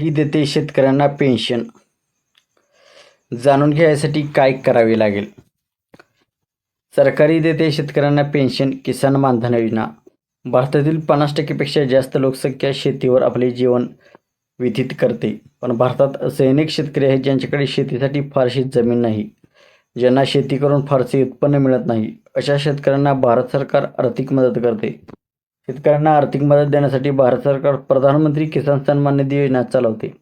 ही देते शेतकऱ्यांना पेन्शन जाणून घ्यायसाठी काय करावे लागेल? सरकारी देते शेतकऱ्यांना पेन्शन किसान मानधन योजना. भारतातील पन्नास टक्केपेक्षा जास्त लोकसंख्या शेतीवर आपले जीवन व्यतीत करते. पण भारतात असे अनेक शेतकरी आहेत ज्यांच्याकडे शेतीसाठी फारशी जमीन नाही ज्यांना शेती करून फारसे उत्पन्न मिळत नाही. अशा शेतकऱ्यांना भारत सरकार आर्थिक मदत करते. शेतकऱ्यांना आर्थिक मदत देण्यासाठी भारत सरकार प्रधानमंत्री किसान सन्मान निधी योजना चालवते.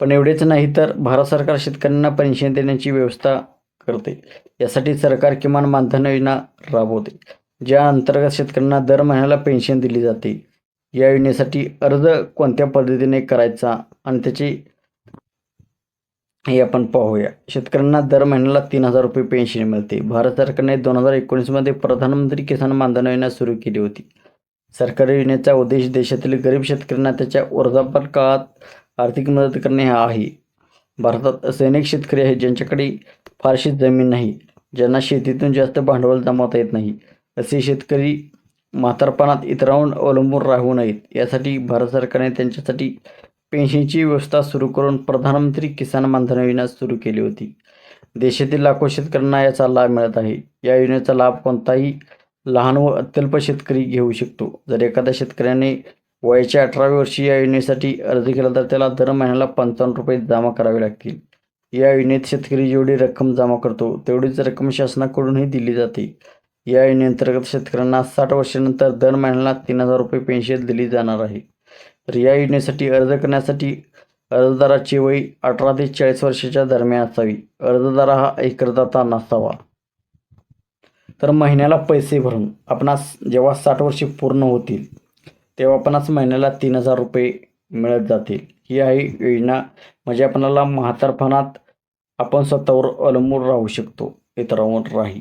पण एवढेच नाही तर भारत सरकार शेतकऱ्यांना पेन्शन देण्याची व्यवस्था करते. यासाठी सरकार किमान मानधन योजना राबवते ज्या अंतर्गत शेतकऱ्यांना दर महिन्याला पेन्शन दिली जाते. या योजनेसाठी अर्ज कोणत्या पद्धतीने करायचा आणि त्याची हे आपण पाहूया. शेतकऱ्यांना दर महिन्याला तीन हजार रुपये पेन्शन मिळते. भारत सरकारने दोन हजार एकोणीसमध्ये प्रधानमंत्री किसान मानधन योजना सुरू केली होती. सरकारी योजनेचा उद्देश देशातील गरीब शेतकऱ्यांना त्याच्या वर्धापन काळात आर्थिक मदत करणे हा आहे. भारतात असे अनेक शेतकरी आहेत ज्यांच्याकडे फारशी जमीन नाही ज्यांना शेतीतून जास्त भांडवल जमवता येत नाही. असे शेतकरी म्हातारपणात इतरांवर अवलंबून राहू नयेत. यासाठी भारत सरकारने त्यांच्यासाठी पेन्शनची व्यवस्था सुरू करून प्रधानमंत्री किसान मानधन योजना सुरू केली होती. देशातील लाखो शेतकऱ्यांना याचा लाभ मिळत आहे. या योजनेचा लाभ कोणताही लहान व अत्यल्प शेतकरी घेऊ शकतो. जर एखाद्या शेतकऱ्याने वयाच्या अठराव्या वर्षी या योजनेसाठी अर्ज केला तर त्याला दर महिन्याला पंचावन्न रुपये जमा करावे लागतील. या योजनेत शेतकरी जेवढी रक्कम जमा करतो तेवढीच रक्कम शासनाकडूनही दिली जाते. या योजनेअंतर्गत शेतकऱ्यांना साठ वर्षानंतर दर महिन्याला तीन हजार रुपये पेन्शन दिली जाणार आहे. तर या योजनेसाठी अर्ज करण्यासाठी अर्जदाराची वय अठरा ते चाळीस वर्षाच्या दरम्यान असावी. अर्जदार हा एकरदाता नसावा. तर महिन्याला पैसे भरून आपणास जेव्हा साठ वर्षे पूर्ण होतील तेव्हा आपणास महिन्याला तीन हजार रुपये मिळत जातील. ही आहे योजना. म्हणजे आपणाला म्हातारपणात आपण स्वतःवर अवलंबून राहू शकतो. इतरांवर राही.